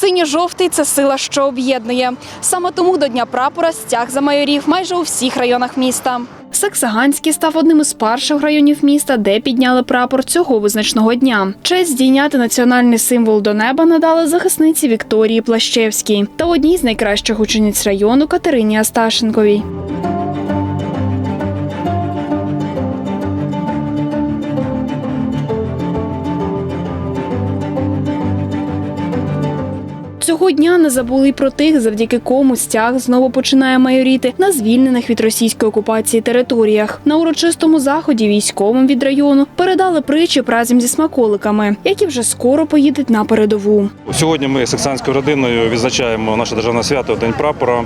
Синьо-жовтий це сила, що об'єднує. Саме тому до Дня прапора стяг замайорів майже у всіх районах міста. Саксаганський став одним із перших районів міста, де підняли прапор цього визначного дня. Честь здійняти національний символ до неба надали захисниці Вікторії Плащевській та одній з найкращих учениць району Катерині Асташенковій. Цього дня не забули про тих, завдяки кому стяг знову починає майоріти на звільнених від російської окупації територіях. На урочистому заході військовим від району передали причіп разом зі смаколиками, які вже скоро поїдуть на передову. Сьогодні ми саксанською родиною відзначаємо наше державне свято День прапора.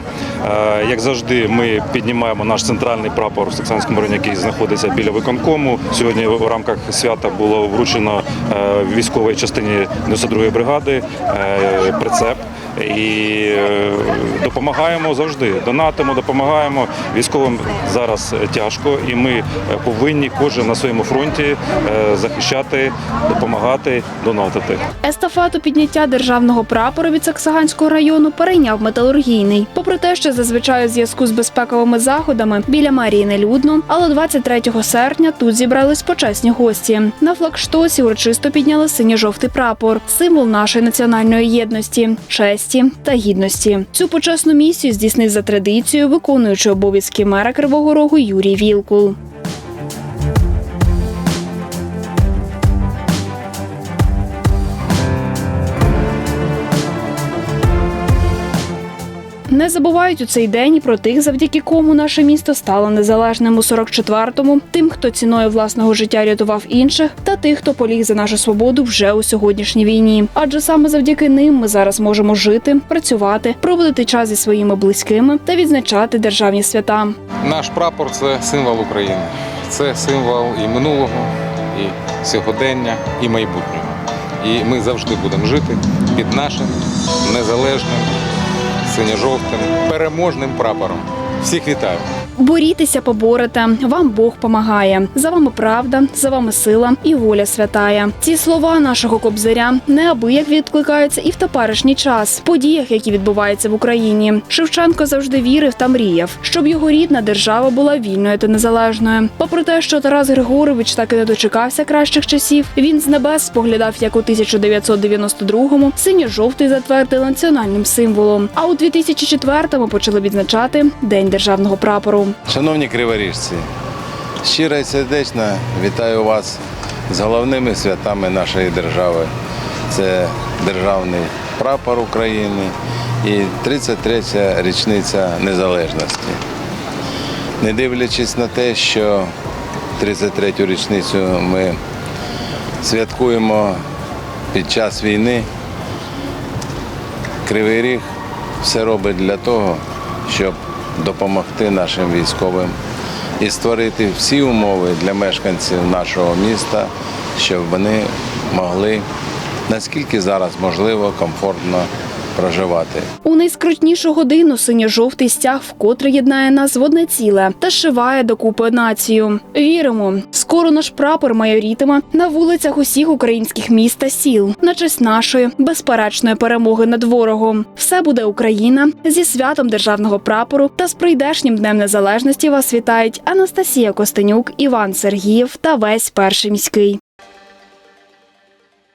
Е, Як завжди, ми піднімаємо наш центральний прапор в Саксанському районі, який знаходиться біля виконкому. Сьогодні в рамках свята було вручено е, військовій частині 92-ї бригади е, прицеп. І е, допомагаємо завжди. Донатимо, допомагаємо. Військовим зараз тяжко, і ми е, повинні кожен на своєму фронті е, захищати, допомагати, донатити. Естафету підняття державного прапора від Саксаганського району перейняв металургійний. Попри те, що зазвичай у зв'язку з безпековими заходами біля мерії нелюдно, але 23 серпня тут зібрались почесні гості. На флагштоці урочисто підняли синьо-жовтий прапор, символ нашої національної єдності, честі та гідності. Цю почесну місію здійснив за традицією виконуючи обов'язки мера Кривого Рогу Юрій Вілкул. Не забувають у цей день про тих, завдяки кому наше місто стало незалежним у 44-му, тим, хто ціною власного життя рятував інших, та тих, хто поліг за нашу свободу вже у сьогоднішній війні. Адже саме завдяки ним ми зараз можемо жити, працювати, проводити час зі своїми близькими та відзначати державні свята. Наш прапор це символ України. Це символ і минулого, і сьогодення, і майбутнього. І ми завжди будемо жити під нашим незалежним, синьо-жовтим, переможним прапором. Всіх вітаю! Борітеся, поборете. Вам Бог помагає. За вами правда, за вами сила і воля святая. Ці слова нашого кобзаря неабияк відкликаються і в теперішній час, подіях, які відбуваються в Україні. Шевченко завжди вірив та мріяв, щоб його рідна держава була вільною та незалежною. Попри те, що Тарас Григорович так і не дочекався кращих часів, він з небес споглядав, як у 1992-му синьо-жовтий затвердили національним символом. А у 2004-му почали відзначати День державного прапору. Шановні криворіжці, щиро і сердечно вітаю вас з головними святами нашої держави. Це державний прапор України і 33-я річниця незалежності. Не дивлячись на те, що 33-ю річницю ми святкуємо під час війни, Кривий Ріг все робить для того, щоб допомогти нашим військовим і створити всі умови для мешканців нашого міста, щоб вони могли наскільки зараз можливо комфортно проживати. У найскрутнішу годину синьо-жовтий стяг вкотре єднає нас в одне ціле та шиває докупи націю. Віримо, скоро наш прапор майорітиме на вулицях усіх українських міст та сіл на честь нашої безперечної перемоги над ворогом. Все буде Україна зі святом державного прапору та з прийдешнім днем незалежності вас вітають Анастасія Костенюк, Іван Сергієв та весь перший міський.